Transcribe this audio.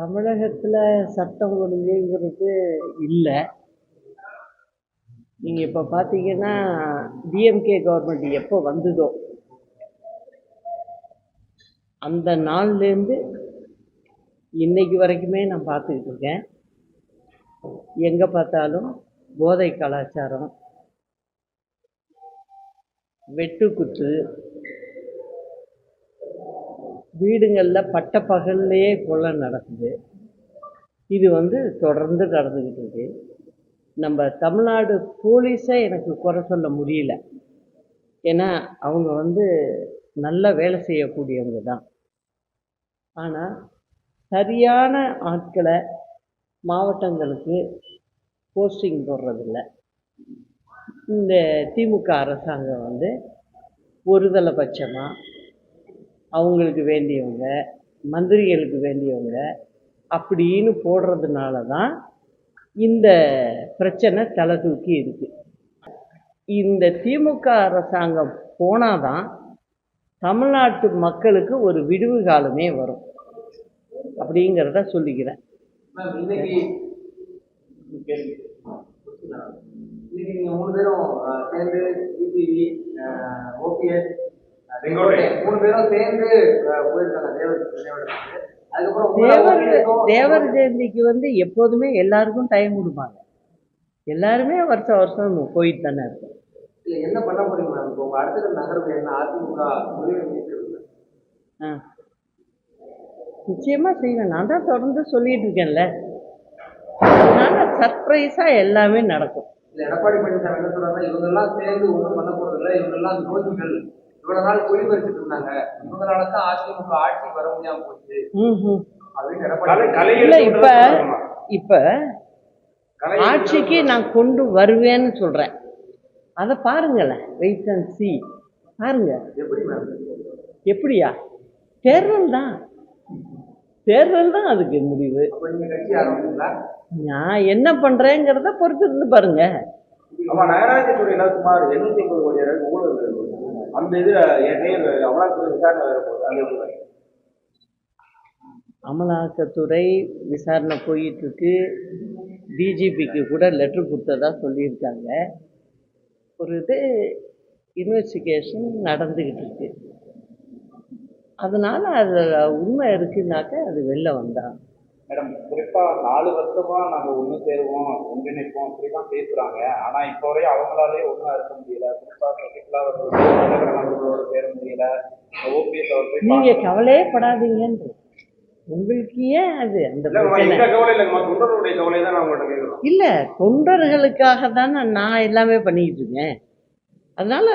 தமிழகத்தில் சட்டம் ஒழுங்குங்கிறது இல்லை. நீங்கள் இப்போ பார்த்தீங்கன்னா டிஎம்கே கவர்மெண்ட் எப்போ வந்ததோ அந்த நாள்லேருந்து இன்னைக்கு வரைக்குமே நான் பார்த்துக்கிட்டு இருக்கேன். எங்கே பார்த்தாலும் போதை கலாச்சாரம் வெட்டுக்குத்து வீடுங்களில் பட்டப்பகல்லையே கொலை நடக்குது. இது வந்து தொடர்ந்து நடந்துக்கிட்டு இருக்கு. நம்ம தமிழ்நாடு போலீஸை எனக்கு குறை சொல்ல முடியல. ஏன்னா அவங்க வந்து நல்ல வேலை செய்யக்கூடியவங்க தான். ஆனால் சரியான ஆட்களை மாவட்டங்களுக்கு போஸ்டிங் போடுறதில்ல. இந்த திமுக அரசாங்கம் வந்து ஒருதலை பட்சமாக அவங்களுக்கு வேண்டியவங்க மந்திரிகளுக்கு வேண்டியவங்க அப்படின்னு போடுறதுனால தான் இந்த பிரச்சனை தலை தூக்கி இருக்குது இந்த திமுக அரசாங்கம் போனால் தான் தமிழ்நாட்டு மக்களுக்கு ஒரு விடுவு காலமே வரும். அப்படிங்கிறத சொல்லிக்கிறேன். இன்னைக்கு நீங்கள் மூணு பேரும் சேர்ந்து டிடிவி ஓபிஎஸ் மூணு பேரும் சேர்ந்து அஹ், போயிருக்காங்க தேவர் தேவர் ஜெயந்திக்கு வந்து எப்போதுமே எல்லாருக்கும் டைம் கொடுப்பாங்க. எல்லாருமே வருஷம் வருஷம் போயிட்டு தானே இருக்கும் இல்ல, என்ன பண்ண போறீங்க இப்போ அடுத்த நகர்வு என்ன அதிமுக ஆ. நிச்சயமா செய்வேன். நான் தான் தொடர்ந்து சொல்லிட்டு இருக்கேன்ல. அதனால சர்ப்ரைஸா எல்லாமே நடக்கும். இல்ல எடப்பாடி பழனிசாமி என்ன சொல்றாங்க இவங்க எல்லாம் சேர்ந்து ஒண்ணும் பண்ண போறது இல்ல இவங்க எல்லாம் துரோகிகள் இவ்வளவு நாள் பொய் பறிச்சுட்டு இருந்தாங்க. இவங்களால தான் அதிமுக ஆட்சிக்கு வர முடியாம போச்சு. இல்ல இப்ப இப்ப ஆட்சிக்கு நான் கொண்டு வருவேன்னு சொல்றேன். அதை பாருங்களேன். வெயிட் அண்ட் சி பாருங்க. எப்படியா? தேர்தல் தான். தேர்தல் தான் அதுக்கு முடிவு. நான் என்ன பண்றேங்கிறத பொறுத்து இருந்து பாருங்க அந்த இது அமலாக்கத்துறை விசாரணை வேற போகுது. அமலாக்கத்துறை விசாரணை போயிட்டு இருக்கு டிஜிபிக்கு கூட லெட்டர் கொடுத்ததா சொல்லியிருக்காங்க. ஒரு இது இன்வெஸ்டிகேஷன் நடந்துக்கிட்டு இருக்கு. அதனால அது உண்மை இருக்குனாக்க அது வெளில வந்தான் மேடம் குறிப்பா நாலு வருஷமா நாங்க ஒண்ணு சேருவோம் ஒன்றிணைப்போம் அப்படிதான் பேசுறாங்க. ஆனா இப்போ வரையும் அவங்களாலே ஒண்ணா இருக்க முடியல. குறிப்பா சசிகலா அவர்கள் தினகரன் அவர்களோட சேர முடியல. ஓபிஎஸ் அவர்கள் நீங்க கவலையே படாதீங்கன்ற உங்களுக்கு ஏன் அது அந்த தான் இல்ல தொண்டர்களுக்காக தானே நான் எல்லாமே பண்ணிக்கிட்டு இருக்கேன். அதனால